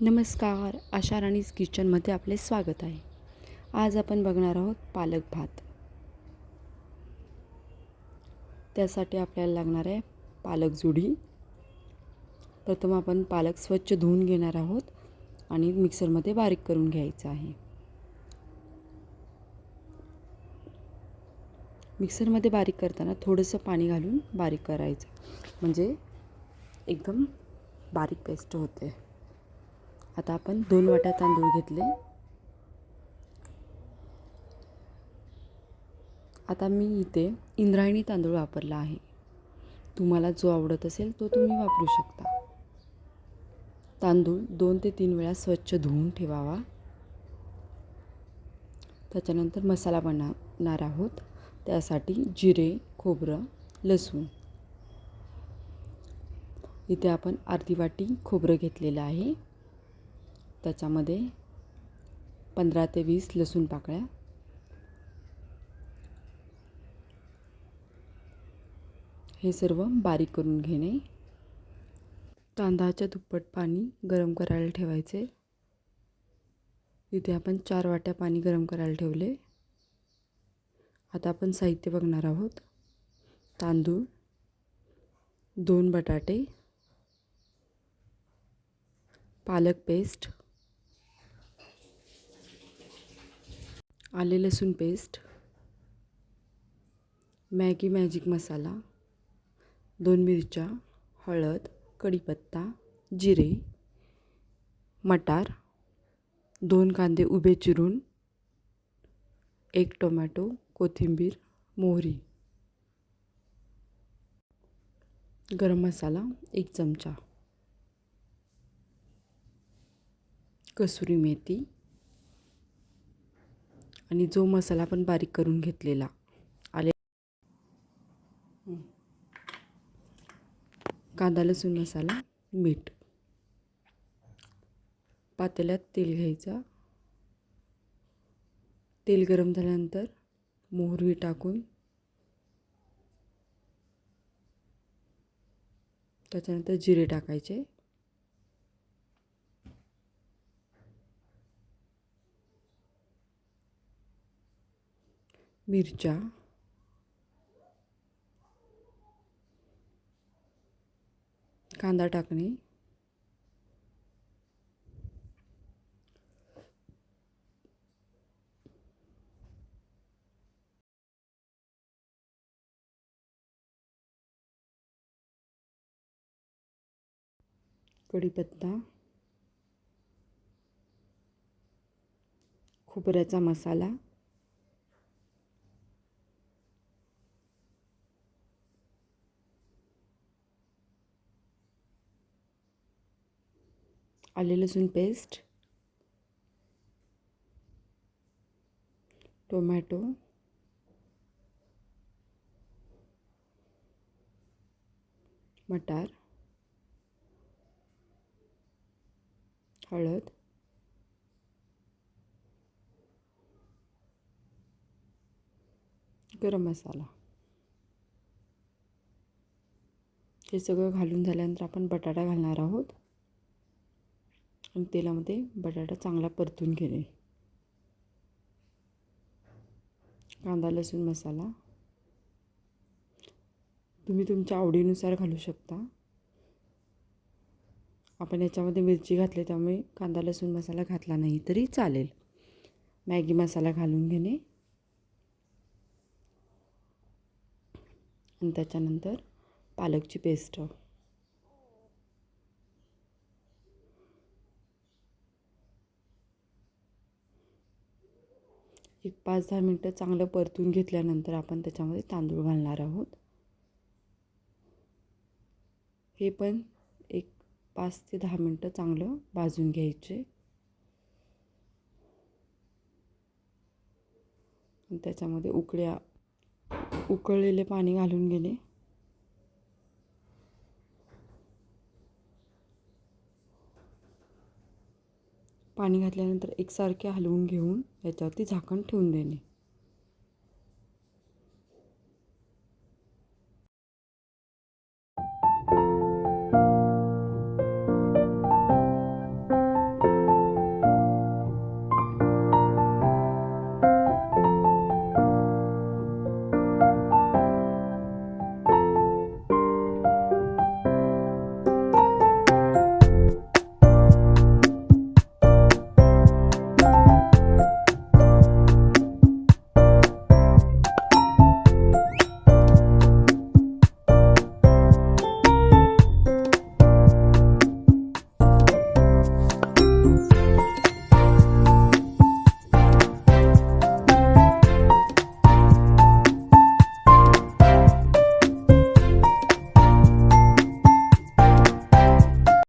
नमस्कार आशा राणीज किचनमध्ये आपले स्वागत आहे. आज आपण बघणार आहोत पालक भात. त्यासाठी आपल्याला लागणार आहे पालक जुडी. प्रथम आपण पालक स्वच्छ धुवून घेणार आहोत आणि मिक्सरमध्ये बारीक करून घ्यायचं आहे. मिक्सरमध्ये बारीक करताना थोडंसं पाणी घालून बारीक करायचं. म्हणजे एकदम बारीक पेस्ट होते. आता आपण दोन वाट्या तांदूळ घेतले. आता मी इथे इंद्रायणी तांदूळ वापरला आहे. तुम्हाला जो आवडत असेल तो तुम्ही वापरू शकता. तांदूळ दोन ते तीन वेळा स्वच्छ धुवून ठेवावा. त्याच्यानंतर मसाला बनवणार आहोत. त्यासाठी जिरे खोबरं लसूण. इथे आपण अर्धी वाटी खोबरं घेतलेलं आहे. त्याच्यामध्ये पंधरा ते वीस लसूण पाकळ्या. हे सर्व बारीक करून घेणे. तांदळाच्या दुप्पट पाणी गरम करायला ठेवायचे. इथे आपण चार वाट्या पाणी गरम करायला ठेवले. आता आपण साहित्य बघणार आहोत. तांदूळ दोन बटाटे पालक पेस्ट आले लसूण पेस्ट मॅगी मॅजिक मसाला दोन मिरच्या हळद कढीपत्ता जिरे मटार दोन कांदे उभे चिरून एक टोमॅटो कोथिंबीर मोहरी. गरम मसाला एक चमचा. कसुरी मेथी आणि जो मसाला आपण बारीक करून घेतलेला. आले कांदा लसूण मसाला मीठ. पातेल्यात तेल घ्यायचा. तेल गरम झाल्यानंतर मोहरी टाकून त्याच्यानंतर जिरे टाकायचे. मिरच्या. कांदा टाकणे. कढीपत्ता. खोबऱ्याचा मसाला. आले लसूण पेस्ट टोमॅटो मटार हळद गरम मसाला. हे सगळं घालून झाल्यानंतर आपण बटाटा घालणार आहोत. आणि तेलामध्ये बटाटा चांगला परतून घेणे. कांदा लसूण मसाला. तुम्ही तुमच्या आवडीनुसार घालू शकता. आपण याच्यामध्ये मिरची घातली त्यामुळे कांदा लसूण मसाला घातला नाही तरी चालेल. मॅगी मसाला घालून घेणे. आणि त्याच्यानंतर पालकची पेस्ट. एक पाच दहा मिनटं चांगलं परतून घेतल्यानंतर आपण त्याच्यामध्ये तांदूळ घालणार आहोत. हे पण एक पाच ते दहा मिनटं चांगलं भाजून घ्यायचे. त्याच्यामध्ये उकळ्या उकळलेले पाणी घालून घेणे. पाणी घातल्यानंतर एकसारखे हलवून घेऊन याच्यावरती झाकण ठेवून देणे.